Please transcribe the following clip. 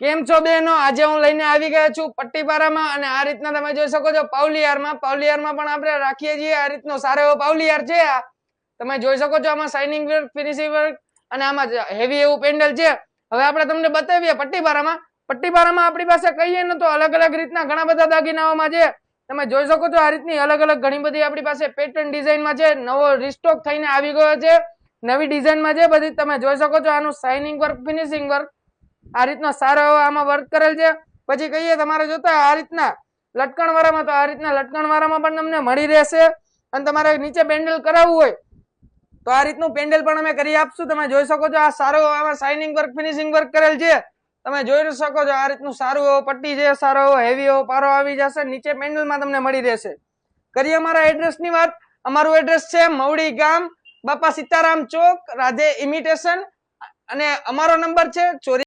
કેમ છો બેનો આજે હું લઈને આવી ગયો છું પટ્ટીપારામાં અને આ રીતના તમે જોઈ શકો છો પાવલિયારમાં. પાવલિયારમાં પણ આપણે રાખીએ છીએ આ રીતનો સારો એવો પાવલિયાર છે આ. તમે જોઈ શકો છો આમાં શાઇનિંગ વર્ક ફિનિશિંગ વર્ક અને આમાં હેવી એવું પેન્ડલ છે. હવે આપણે તમને બતાવીએ પટ્ટીપારામાં. પટ્ટીપારામાં આપણી પાસે કહીએ ને તો અલગ અલગ રીતના ઘણા બધા દાગીનાઓમાં છે. તમે જોઈ શકો છો આ રીતની અલગ અલગ ઘણી બધી આપણી પાસે પેટર્ન ડિઝાઇનમાં છે. નવો રિસ્ટોક થઈને આવી ગયો છે. નવી ડિઝાઇનમાં છે બધી. તમે જોઈ શકો છો આનું શાઇનિંગ વર્ક ફિનિશિંગ વર્ક આ રીતનો સારો આમાં વર્ક કરેલ છે. પછી કહીએ તમારે જોતા આ રીતના લટકણ વાળામાં તો આ રીતના લટકણ વાળામાં પણ તમને મળી રહેશે. અને તમારે નીચે પેન્ડલ કરાવવું હોય તો આ રીતનું પેન્ડલ પણ અમે કરી આપશું. તમે જોઈ શકો છો આ સારો આમાં શાઇનિંગ વર્ક ફિનિશિંગ વર્ક કરેલ છે. તમે જોઈ શકો છો આ રીતનું સારું એવો પટ્ટી છે, સારો એવો હેવી એવો પારો આવી જશે. નીચે પેન્ડલમાં તમને મળી રહેશે. કરીએ અમારા એડ્રેસની વાત. અમારું એડ્રેસ છે મવડી ગામ, બાપા સીતારામ ચોક, રાધે ઇમિટેશન અને અમારો નંબર છે ચોરી